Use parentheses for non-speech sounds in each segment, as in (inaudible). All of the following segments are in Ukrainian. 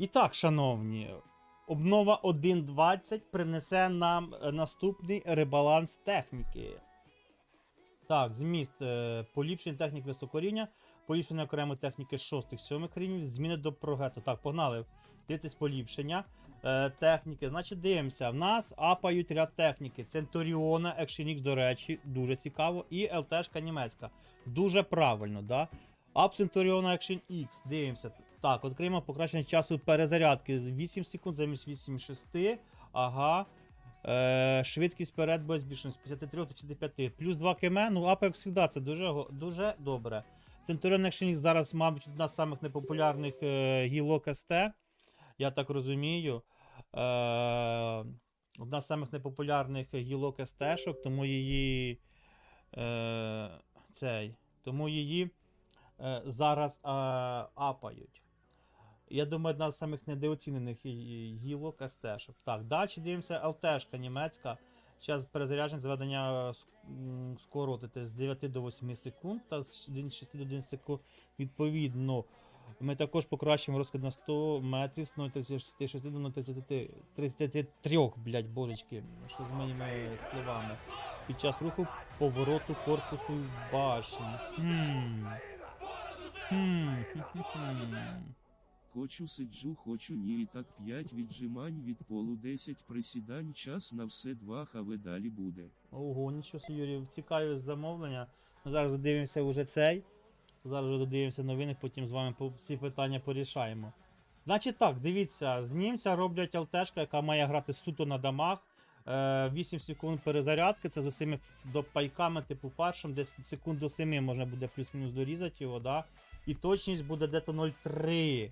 І так, шановні, обнова 1.20 принесе нам е, наступний ребаланс техніки. Так, зміст е, поліпшення техніки високорівня, поліпшення окремої техніки 6-7 рівнів, зміни до прогету. Так, погнали. Дивіться поліпшення е, техніки. Значить, дивимося. В нас апають ряд техніки. Центуріона, X, до речі, дуже цікаво. І ЛТшка німецька. Дуже правильно, да? Ап Центуріона Action X. Дивимося. Так, відкриємо покращення часу перезарядки з 8 секунд замість 8,6. Ага. Е, швидкість перед без збільшення з 53 до 55. Плюс 2 км. Ну, ап, як завжди, це дуже, дуже добре. Centurion Action зараз, мабуть, одна з самих непопулярних е, гілок СТ. Я так розумію. Е, одна з самих непопулярних гілок СТ-шок, тому її. Е, цей, тому її е, зараз е, апають. Я думаю, одна з самих недооцінених гілок СТ-шок. Так, далі дивимося ЛТшка німецька. Час перезарядження зведення ск- скоротити з 9 до 8 секунд та з 6 до 11 секунд відповідно. Ми також покращимо розклад на 100 метрів з 0,36 до 0,33, блядь, божечки, що з моїми словами. Під час руху повороту корпусу башні. Хм. Хм. Хочу сиджу, хочу ні і так 5 віджимань від полу 10 присідань час на все 2 хаве далі буде. Ого, нічого Юрій, цікаві замовлення. Ми зараз додивимося вже цей. Зараз додивимося новини, потім з вами всі питання порішаємо. Значить так, дивіться, з німця роблять ЛТшка, яка має грати суто на дамах. Е, 8 секунд перезарядки, це з усіми допайками, типу першим, десь секунд до 7 можна буде плюс-мінус дорізати його, да? І точність буде дето 0,3.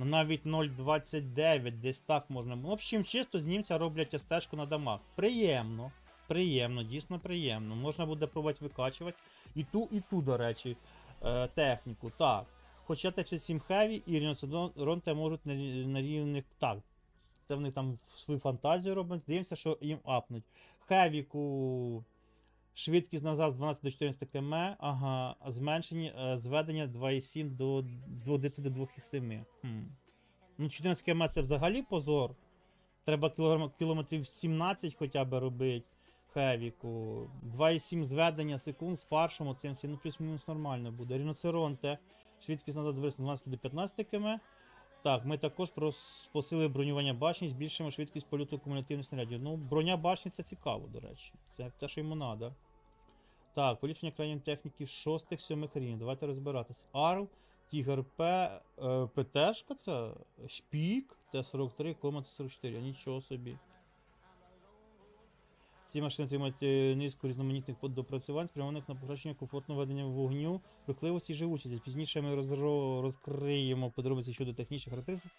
Ну навіть 0,29, десь так можна. В общем, чисто з німця роблять СТ-шку на дамах. Приємно. Приємно, дійсно приємно. Можна буде пробувати викачувати. І ту, і ту, до речі, е, техніку. Так. Хоча Т-57 Heavy і Ріноцедронте можуть на рівних. Так. Це вони там свою фантазію роблять. Дивимося, що їм апнуть. Хевіку. Швидкість назад з 12 до 14 км. Ага. Зменшення е, зведення 2,7 до з 1 до 2,7. Хм. Ну, 14 км це взагалі позор. Треба кілометрів 17 хоча б робити. Хевіку. 2,7 зведення секунд з фаршом, оцим всім, ну плюс-мінус нормально буде. Ріноцеронте. Швидкість назад виріс з 12 до 15 км. Так, ми також просили бронювання башні, збільшимо швидкість польоту кумулятивних снарядів. Ну, броня башні це цікаво, до речі. Це те, що йому треба. Так, поліпшення крайньої техніки 6-7 рівнів. Давайте розбиратися. Арл, Тігр П, е, ПТшка це, Шпік, Т-43, Комат 44. Нічого собі. Ці машини отримують е, низку різноманітних допрацювань, спрямованих на покращення комфортного ведення вогню, рухливості і живучості. Пізніше ми розкриємо подробиці щодо технічних характеристик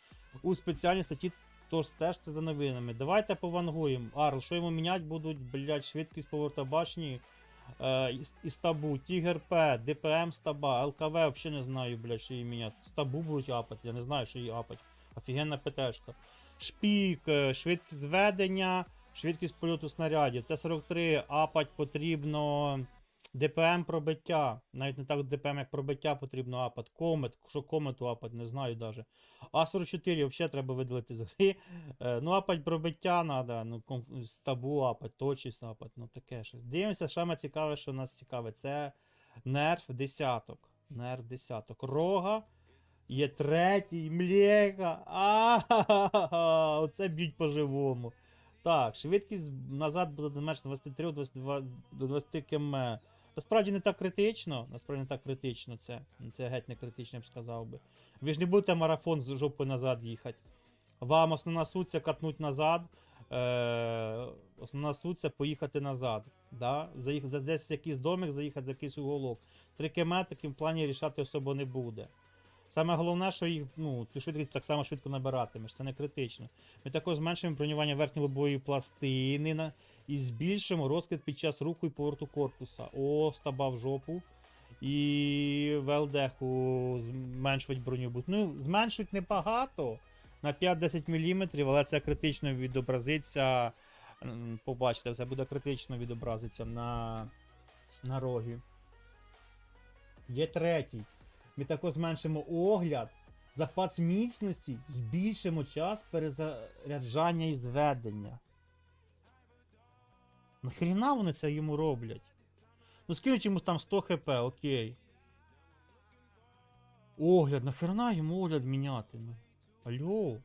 у спеціальній статті. Тож стежте за новинами. Давайте повангуємо. Арл, що йому міняти будуть, блядь, швидкість поворота башні е, і, стабу, Тігр П, ДПМ стаба, ЛКВ, взагалі не знаю, блядь, що її міняти. Стабу будуть апати, я не знаю, що її апать. Офігенна ПТшка. Шпік, е, швидкість зведення, швидкість польоту снарядів. Т-43 апать потрібно ДПМ пробиття. Навіть не так ДПМ, як пробиття потрібно апат. Комет, що комету апать, не знаю навіть. А44 взагалі треба видалити з гри. Е, ну, апать пробиття треба, ну, стабу апать, точність апать, ну таке щось. Дивимося, саме цікаве, що нас цікаве, це нерв десяток. Нерв десяток. Рога. Є третій, млека. А, оце б'ють по-живому. Так, швидкість назад буде зменшена 23 до 22 до 20 км. Насправді не так критично. Насправді не так критично це. Це геть не критично, я б сказав би. Ви ж не будете марафон з жопи назад їхати. Вам основна суть це катнуть назад. Е, основна суть це поїхати назад. Да? Заїхати за десь якийсь домик, заїхати за якийсь уголок. 3 км таким плані рішати особо не буде. Саме головне, що їх ну, швидкість так само швидко набиратимеш, це не критично. Ми також зменшуємо бронювання верхньої лобової пластини на, і збільшимо розкид під час руху і повороту корпуса. О, стаба в жопу. І в ЛДХу зменшують броню. Ну, зменшують небагато на 5-10 мм, але це критично відобразиться. Побачите, це буде критично відобразиться на, на рогі. Є третій. Ми також зменшимо огляд Запас міцності збільшимо час перезаряджання і зведення. Нахріна вони це йому роблять? Ну скинуть йому там 100 хп, окей. Огляд, нахрена йому огляд міняти? Ну? Алло.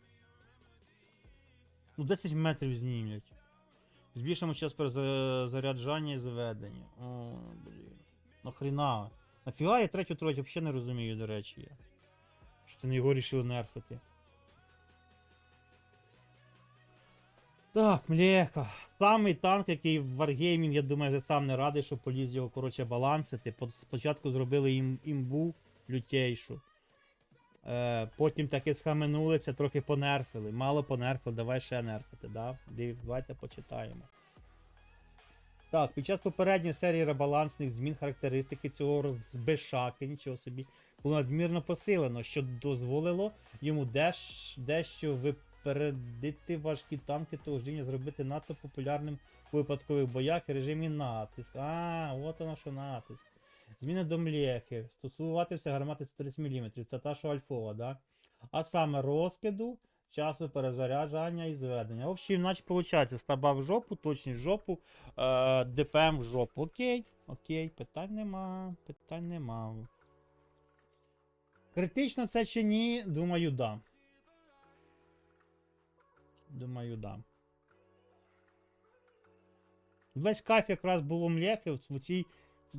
Ну 10 метрів знімлять. Збільшимо час перезаряджання і зведення. О, блін. Нахрена? Нафіга я третю троють взагалі не розумію, до речі. Я. Що це не його рішили нерфити. Так, млеха. Самий танк, який в Wargaming, я думаю, вже сам не радий, що поліз його, коротше, балансити. Спочатку зробили їм імбу лютейшу. Е, потім таки схаменулися, трохи понерфили. Мало понерфили, давай ще нерфити, да? Давайте почитаємо. Так, під час попередньої серії ребалансних змін характеристики цього розбишаки, нічого собі, було надмірно посилено, що дозволило йому деш, дещо випередити важкі танки того ж зробити надто популярним у випадкових боях і режимі натиск. А, от воно що натиск. Зміни до млєхи. Стосуватися гармати 130 мм. Це та, що альфова, да? А саме розкиду, часу перезаряджання і зведення. В общем, наче виходить, стаба в жопу, точність в жопу, е, ДПМ в жопу. Окей, окей, питань нема, питань нема. Критично це чи ні? Думаю, да. Думаю, да. Весь кайф якраз було млехи в цій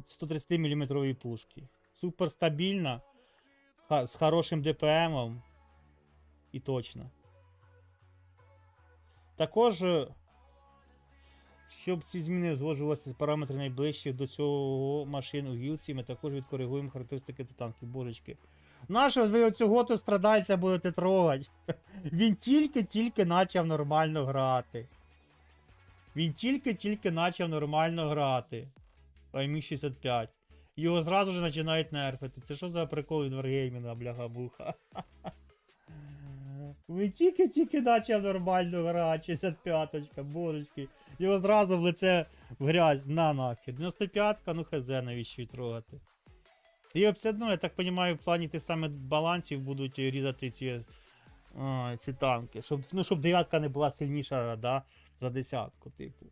130 мм пушці. Супер стабільна, з хорошим ДПМом. І точно. Також, е, щоб ці зміни узгоджувалися з параметри найближчих до цього машин у гілці, ми також відкоригуємо характеристики танків. Божечки. Нащо ви оцього то страдальця будете трогати? (laughs) Він тільки-тільки почав нормально грати. Він тільки-тільки почав нормально грати. АМІ 65. Його зразу ж починають нерфити. Це що за прикол від Wargaming, бляха (laughs) Він тільки-тільки почав нормально грати, 65-ка, божечки. Його зразу в лице в грязь, на нахер. 95-ка, ну хз, навіщо трогати. І все одно, я так розумію, в плані тих самих балансів будуть різати ці, а, ці танки. Щоб, ну, щоб дев'ятка не була сильніша, да, за десятку, типу.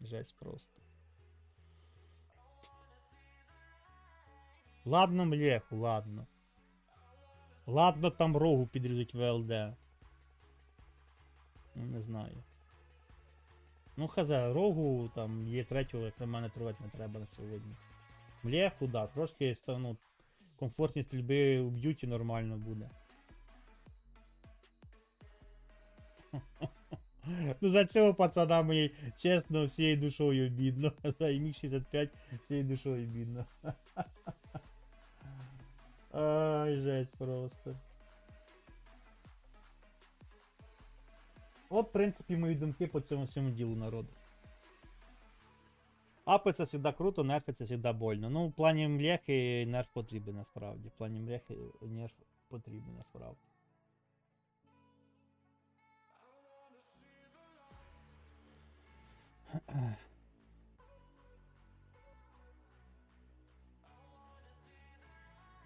Жесть просто. Ладно, млеху, ладно. Ладно, там рогу підрізуть ВЛД. Ну, не знаю. Ну, хз, рогу там є третього, як на мене трогати не треба на сьогодні. Млеху, да, трошки стану. Комфортні стрільби у б'юті нормально буде. (laughs) Ну за цього пацана мені чесно всією душою бідно. (laughs) За міг 65 всією душою бідно. (laughs) Ай, жесть просто. От, в принципі, мої думки по цьому всьому ділу народу. Апи це завжди круто, нерфи це завжди больно. Ну, в плані млехи нерф потрібен насправді. В плані млехи нерф потрібен насправді.